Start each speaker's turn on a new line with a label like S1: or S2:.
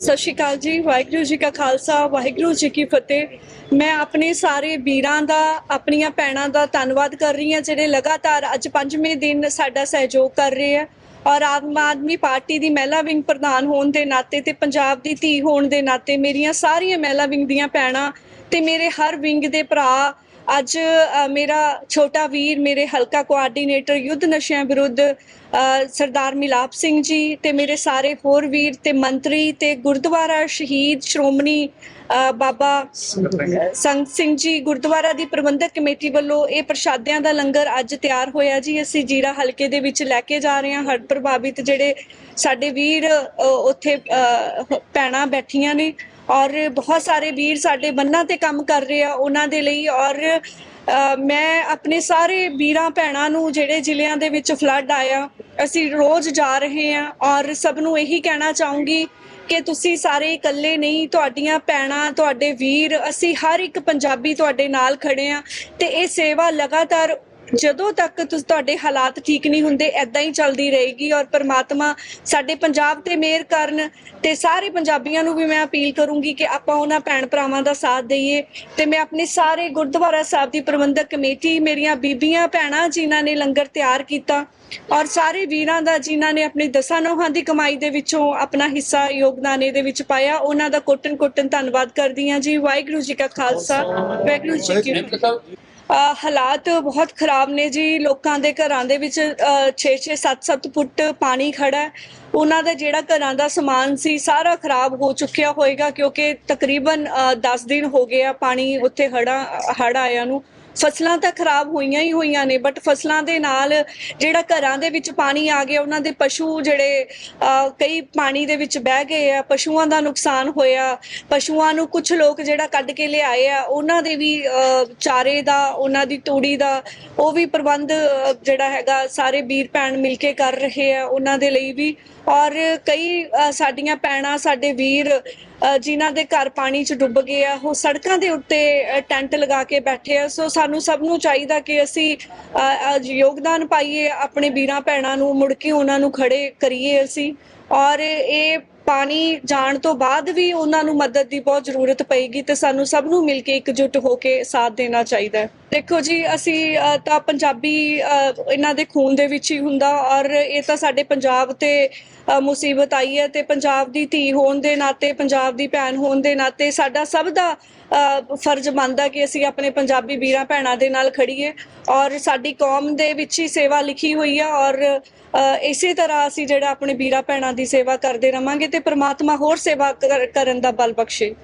S1: ਸਤਿ ਸ਼੍ਰੀ ਅਕਾਲ ਜੀ, ਵਾਹਿਗੁਰੂ ਜੀ ਕਾ ਖਾਲਸਾ, ਵਾਹਿਗੁਰੂ ਜੀ ਕੀ ਫਤਿਹ। ਮੈਂ ਆਪਣੇ ਸਾਰੇ ਵੀਰਾਂ ਦਾ, ਆਪਣੀਆਂ ਭੈਣਾਂ ਦਾ ਧੰਨਵਾਦ ਕਰ ਰਹੀ ਹਾਂ, ਜਿਹੜੇ ਲਗਾਤਾਰ ਅੱਜ ਪੰਜਵੇਂ ਦਿਨ ਸਾਡਾ ਸਹਿਯੋਗ ਕਰ ਰਹੇ ਆ। ਔਰ ਆਮ ਆਦਮੀ ਪਾਰਟੀ ਦੀ ਮਹਿਲਾ ਵਿੰਗ ਪ੍ਰਧਾਨ ਹੋਣ ਦੇ ਨਾਤੇ ਤੇ ਪੰਜਾਬ ਦੀ ਧੀ ਹੋਣ ਦੇ ਨਾਤੇ ਮੇਰੀਆਂ ਸਾਰੀਆਂ ਮਹਿਲਾ ਵਿੰਗ ਦੀਆਂ ਭੈਣਾਂ ਤੇ ਮੇਰੇ ਹਰ ਵਿੰਗ ਦੇ ਭਰਾ ਅੱਜ ਮੇਰਾ ਛੋਟਾ ਵੀਰ ਮੇਰੇ ਹਲਕਾ ਕੋਆਰਡੀਨੇਟਰ ਯੁੱਧ ਨਸ਼ਿਆਂ ਵਿਰੁੱਧ ਸਰਦਾਰ ਮਿਲਾਪ ਸਿੰਘ ਜੀ ਤੇ ਮੇਰੇ ਸਾਰੇ ਹੋਰ ਵੀਰ ਤੇ ਮੰਤਰੀ ਤੇ ਗੁਰਦੁਆਰਾ ਸ਼ਹੀਦ ਸ਼੍ਰੋਮਣੀ ਬਾਬਾ ਸੰਤ ਸਿੰਘ ਜੀ ਗੁਰਦੁਆਰਾ ਦੀ ਪ੍ਰਬੰਧਕ ਕਮੇਟੀ ਵੱਲੋਂ ਇਹ ਪ੍ਰਸ਼ਾਦਿਆਂ ਦਾ ਲੰਗਰ ਅੱਜ ਤਿਆਰ ਹੋਇਆ ਜੀ। ਅਸੀਂ ਜੀਰਾ ਹਲਕੇ ਦੇ ਵਿੱਚ ਲੈ ਕੇ ਜਾ ਰਹੇ ਹਾਂ। ਹੜ੍ਹ ਪ੍ਰਭਾਵਿਤ ਜਿਹੜੇ ਸਾਡੇ ਵੀਰ ਉੱਥੇ ਅ, ਭੈਣਾਂ ਬੈਠੀਆਂ ਨੇ। ਔਰ ਬਹੁਤ ਸਾਰੇ ਵੀਰ ਸਾਡੇ ਬੰਨਾਂ ਤੇ ਕੰਮ ਕਰ ਰਹੇ ਆ, ਉਹਨਾਂ ਦੇ ਲਈ ਔਰ ਮੈਂ ਆਪਣੇ ਸਾਰੇ ਵੀਰਾਂ ਭੈਣਾਂ ਨੂੰ ਜਿਹੜੇ ਜ਼ਿਲ੍ਹਿਆਂ ਦੇ ਵਿੱਚ ਫਲੱਡ ਆਇਆ, ਅਸੀਂ ਰੋਜ਼ ਜਾ ਰਹੇ ਹਾਂ ਔਰ ਸਭ ਨੂੰ ਇਹੀ ਕਹਿਣਾ ਚਾਹੂੰਗੀ ਕਿ ਤੁਸੀਂ ਸਾਰੇ ਇਕੱਲੇ ਨਹੀਂ, ਤੁਹਾਡੀਆਂ ਭੈਣਾਂ, ਤੁਹਾਡੇ ਵੀਰ, ਅਸੀਂ ਹਰ ਇੱਕ ਪੰਜਾਬੀ ਤੁਹਾਡੇ ਨਾਲ ਖੜੇ ਆ ਤੇ ਇਹ ਸੇਵਾ ਲਗਾਤਾਰ ਜਦੋਂ ਤੱਕ ਤੁਸ ਤੁਹਾਡੇ ਹਾਲਾਤ ਠੀਕ ਨਹੀਂ ਹੁੰਦੇ ਐਦਾਂ ਹੀ ਚੱਲਦੀ ਰਹੇਗੀ ਔਰ ਪ੍ਰਮਾਤਮਾ ਸਾਡੇ ਪੰਜਾਬ ਤੇ ਮਿਹਰ ਕਰਨ ਤੇ ਸਾਰੇ ਪੰਜਾਬੀਆਂ ਨੂੰ ਵੀ ਮੈਂ ਅਪੀਲ ਕਰੂੰਗੀ ਕਿ ਆਪਾਂ ਉਹਨਾਂ ਭੈਣ ਭਰਾਵਾਂ ਦਾ ਸਾਥ ਦਈਏ ਤੇ ਮੈਂ ਆਪਣੇ ਸਾਰੇ ਗੁਰਦੁਆਰਾ ਸਾਹਿਬ ਦੀ ਪ੍ਰਬੰਧਕ ਕਮੇਟੀ ਮੇਰੀਆਂ ਬੀਬੀਆਂ ਭੈਣਾਂ ਜਿਨ੍ਹਾਂ ਨੇ ਲੰਗਰ ਤਿਆਰ ਕੀਤਾ ਔਰ ਸਾਰੇ ਵੀਰਾਂ ਦਾ ਜਿਨ੍ਹਾਂ ਨੇ ਆਪਣੀ ਦਸਾਂ ਨੋਹਾਂ ਦੀ ਕਮਾਈ ਦੇ ਵਿੱਚੋਂ ਆਪਣਾ ਹਿੱਸਾ ਯੋਗਦਾਨ ਇਹਦੇ ਵਿੱਚ ਪਾਇਆ ਉਹਨਾਂ ਦਾ ਕੋਟਨ ਕੋਟਨ ਧੰਨਵਾਦ ਕਰਦੀ ਹਾਂ ਜੀ। ਵਾਹਿਗੁਰੂ ਜੀ ਕਾ ਖਾਲਸਾ ਵਾਹਿਗੁਰੂ ਜੀ ਕੀ ਫਤਿਹ। ਹਾਲਾਤ ਬਹੁਤ ਖਰਾਬ ਨੇ ਜੀ। ਲੋਕਾਂ ਦੇ ਘਰਾਂ ਦੇ ਵਿੱਚ 6-6 7-7 ਫੁੱਟ ਪਾਣੀ ਖੜਾ ਹੈ। ਉਹਨਾਂ ਦਾ ਜਿਹੜਾ ਘਰਾਂ ਦਾ ਸਮਾਨ ਸੀ ਸਾਰਾ ਖਰਾਬ ਹੋ ਚੁੱਕਿਆ ਹੋਏਗਾ ਕਿਉਂਕਿ ਤਕਰੀਬਨ ਅ, 10 ਦਿਨ ਹੋ ਗਏ ਆ ਪਾਣੀ ਉੱਥੇ ਹੜਾ ਹੜ ਆਇਆ ਨੂੰ। ਫਸਲਾਂ ਤਾਂ ਖਰਾਬ ਹੋਈਆਂ ਹੀ ਹੋਈਆਂ ਨੇ ਬਟ ਫਸਲਾਂ ਦੇ ਨਾਲ ਜਿਹੜਾ ਘਰਾਂ ਦੇ ਵਿੱਚ ਪਾਣੀ ਆ ਗਿਆ, ਉਹਨਾਂ ਦੇ ਪਸ਼ੂ ਜਿਹੜੇ ਕਈ ਪਾਣੀ ਦੇ ਵਿੱਚ ਬਹਿ ਗਏ ਆ, ਪਸ਼ੂਆਂ ਦਾ ਨੁਕਸਾਨ ਹੋਇਆ, ਪਸ਼ੂਆਂ ਨੂੰ ਕੁਝ ਲੋਕ ਜਿਹੜਾ ਕੱਢ ਕੇ ਲਿਆਏ ਆ, ਉਹਨਾਂ ਦੇ ਵੀ ਚਾਰੇ ਦਾ, ਉਹਨਾਂ ਦੀ ਤੂੜੀ ਦਾ, ਉਹ ਵੀ ਪ੍ਰਬੰਧ ਜਿਹੜਾ ਹੈਗਾ, ਸਾਰੇ ਵੀਰ ਭੈਣ ਮਿਲ ਕੇ ਕਰ ਰਹੇ ਆ, ਉਹਨਾਂ ਦੇ ਲਈ ਵੀ, ਔਰ ਕਈ ਸਾਡੀਆਂ ਭੈਣਾਂ, ਸਾਡੇ ਵੀਰ ਜਿਨ੍ਹਾਂ ਦੇ ਘਰ ਪਾਣੀ 'ਚ ਡੁੱਬ ਗਏ ਆ ਉਹ ਸੜਕਾਂ ਦੇ ਉੱਤੇ ਟੈਂਟ ਲਗਾ ਕੇ ਬੈਠੇ ਆ। ਸੋ ਸਾਨੂੰ ਸਭ ਨੂੰ ਚਾਹੀਦਾ ਕਿ ਅਸੀਂ ਅ, ਅੱਜ ਯੋਗਦਾਨ ਪਾਈਏ ਆਪਣੇ ਵੀਰਾਂ ਭੈਣਾਂ ਨੂੰ ਮੁੜ ਕੇ ਉਹਨਾਂ ਨੂੰ ਖੜੇ ਕਰੀਏ ਅਸੀਂ। ਔਰ ਇਹ ਪਾਣੀ ਜਾਣ ਤੋਂ ਬਾਅਦ ਵੀ ਉਹਨਾਂ ਨੂੰ ਮਦਦ ਦੀ ਬਹੁਤ ਜ਼ਰੂਰਤ ਪਏਗੀ ਤੇ ਸਾਨੂੰ ਸਭ ਨੂੰ ਮਿਲ ਕੇ ਇਕਜੁੱਟ ਹੋ ਕੇ ਸਾਥ ਦੇਣਾ ਚਾਹੀਦਾ ਹੈ। ਦੇਖੋ ਜੀ, ਅਸੀਂ ਤਾਂ ਪੰਜਾਬੀ ਇਹਨਾਂ ਦੇ ਖੂਨ ਦੇ ਵਿੱਚ ਹੀ ਹੁੰਦਾ ਔਰ ਇਹ ਤਾਂ ਸਾਡੇ ਪੰਜਾਬ ਤੇ ਮੁਸੀਬਤ ਆਈ ਹੈ ਤੇ ਪੰਜਾਬ ਦੀ ਧੀ ਹੋਣ ਦੇ ਨਾਤੇ, ਪੰਜਾਬ ਦੀ ਭੈਣ ਹੋਣ ਦੇ ਨਾਤੇ ਸਾਡਾ ਸਭ ਦਾ ਫਰਜ਼ ਬਣਦਾ ਕਿ ਅਸੀਂ ਆਪਣੇ ਪੰਜਾਬੀ ਵੀਰਾਂ ਭੈਣਾਂ ਦੇ ਨਾਲ ਖੜੀਏ ਔਰ ਸਾਡੀ ਕੌਮ ਦੇ ਵਿੱਚ ਹੀ ਸੇਵਾ ਲਿਖੀ ਹੋਈ ਆ ਔਰ ਇਸੇ ਤਰ੍ਹਾਂ ਅਸੀਂ ਜਿਹੜਾ ਆਪਣੇ ਵੀਰਾਂ ਭੈਣਾਂ ਦੀ ਸੇਵਾ ਕਰਦੇ ਰਵਾਂਗੇ ਤੇ ਪ੍ਰਮਾਤਮਾ ਹੋਰ ਸੇਵਾ ਕਰ- ਕਰਨ ਦਾ ਬਲ ਬਖਸ਼ੇ।